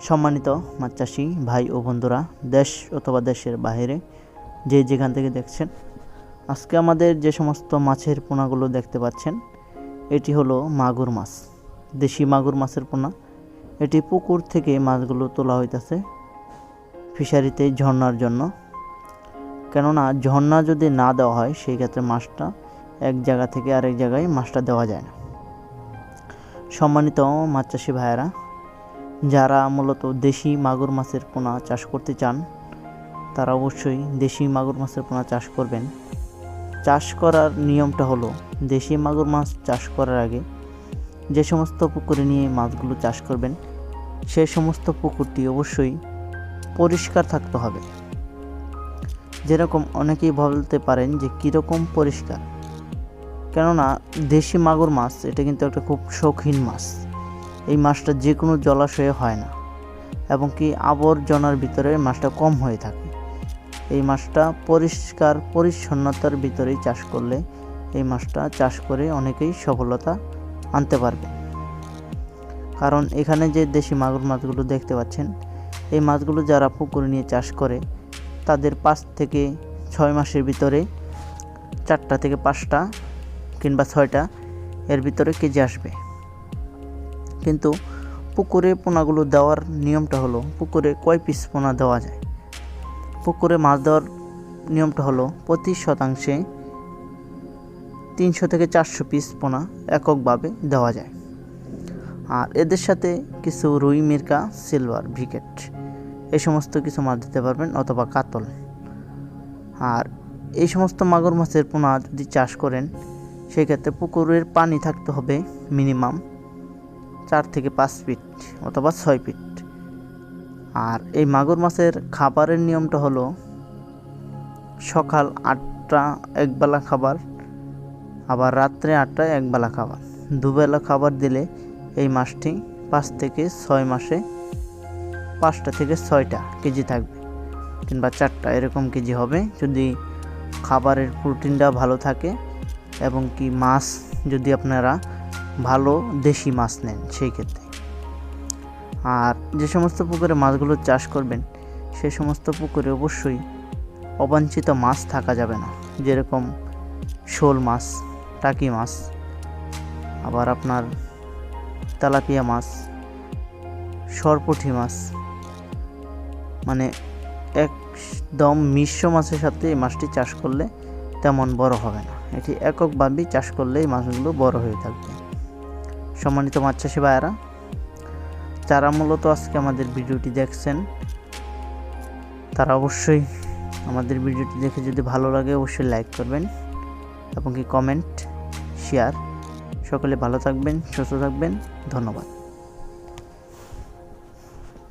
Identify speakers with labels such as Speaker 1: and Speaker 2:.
Speaker 1: সম্মানিত মাছ চাষি ভাই ও বন্ধুরা, দেশ অথবা দেশের বাইরে যে যেখান থেকে দেখছেন, আজকে আমাদের যে সমস্ত মাছের পোনাগুলো দেখতে পাচ্ছেন, এটি হলো মাগুর মাছ, দেশি মাগুর মাছের পোনা। এটি পুকুর থেকে মাছগুলো তোলা হইতেছে ফিশারিতে ঝর্ণার জন্য। কেননা ঝর্ণা যদি না দেওয়া হয়, সেই ক্ষেত্রে মাছটা এক জায়গা থেকে আরেক জায়গায় মাছটা দেওয়া যায় না। সম্মানিত মাছ চাষি ভাইয়েরা যারা মূলত দেশি মাগুর মাছের পোনা চাষ করতে চান, তারা অবশ্যই দেশি মাগুর মাছের পোনা চাষ করবেন। চাষ করার নিয়মটা হলো, দেশি মাগুর মাছ চাষ করার আগে যে সমস্ত পুকুরে নিয়ে মাছগুলো চাষ করবেন, সে সমস্ত পুকুরটি অবশ্যই পরিষ্কার থাকতে হবে। যেরকম অনেকেই বলতে পারেন যে কীরকম পরিষ্কার। কেননা, দেশি মাগুর মাছ, এটা কিন্তু একটা খুব শৌখিন মাছ। এই মাছটা যে কোনো জলাশয়ে হয় না এবং কি আবর্জনার ভিতরে মাছটা কম হয়ে থাকে। এই মাছটা পরিষ্কার পরিচ্ছন্নতার ভিতরেই চাষ করলে এই মাছটা চাষ করে অনেকেই সফলতা আনতে পারবে। কারণ এখানে যে দেশি মাগুর মাছগুলো দেখতে পাচ্ছেন, এই মাছগুলো যারা পুকুরে নিয়ে চাষ করে, তাদের পাঁচ থেকে ছয় মাসের ভিতরে চারটা থেকে পাঁচটা কিংবা ছয়টা এর ভিতরে কেজি আসবে। কিন্তু পুকুরে পোনাগুলো দেওয়ার নিয়মটা হলো, পুকুরে কয় পিস পোনা দেওয়া যায়? পুকুরে মাছ দেওয়ার নিয়মটা হলো, প্রতি শতাংশে তিনশো থেকে চারশো পিস পোনা এককভাবে দেওয়া যায়। আর এদের সাথে কিছু রুই, মির্কা, সিলভার ভিকেট এই সমস্ত কিছু মাছ দিতে পারবেন অথবা কাতল। আর এই সমস্ত মাগুর মাছের পোনা যদি চাষ করেন, সেক্ষেত্রে পুকুরের পানি থাকতে হবে মিনিমাম চার থেকে পাঁচ ফিট অথবা ছয় ফিট। আর এই মাগুর মাছের খাবারের নিয়মটা হলো, সকাল আটটা একবেলা খাবার, আবার রাত্রে আটটায় একবেলা খাবার। দুবেলা খাবার দিলে এই মাছটি পাঁচ থেকে ছয় মাসে পাঁচটা থেকে ছয়টা কেজি থাকবে কিংবা চারটা এরকম কেজি হবে। যদি খাবারের প্রোটিনটা ভালো থাকে এবং কি মাছ যদি আপনারা ভালো দেশি মাছ নেন সেই ক্ষেত্রে। আর যে সমস্ত পুকুরে মাছগুলো চাষ করবেন সেই সমস্ত পুকুরে অবশ্যই অবাঞ্ছিত মাছ থাকা যাবে না। যেরকম শোল মাছ, টাকি মাছ, আবার আপনার তেলাপিয়া মাছ, সরপুঁটি মাছ মানে একদম মিশ্র মাছের সাথে এই মাছটি চাষ করলে তেমন বড় হবে না। এটি এককভাবেই চাষ করলে এই মাছগুলো বড় হয়ে থাকবে। সম্মানিত মাছ চাষি ভাইয়েরা যারা মূলত আজকে আমাদের ভিডিওটি দেখছেন, তারা অবশ্যই আমাদের ভিডিওটি দেখে যদি ভালো লাগে অবশ্যই লাইক করবেন এবং কি কমেন্ট শেয়ার সকলে ভালো থাকবেন, সুস্থ থাকবেন, ধন্যবাদ।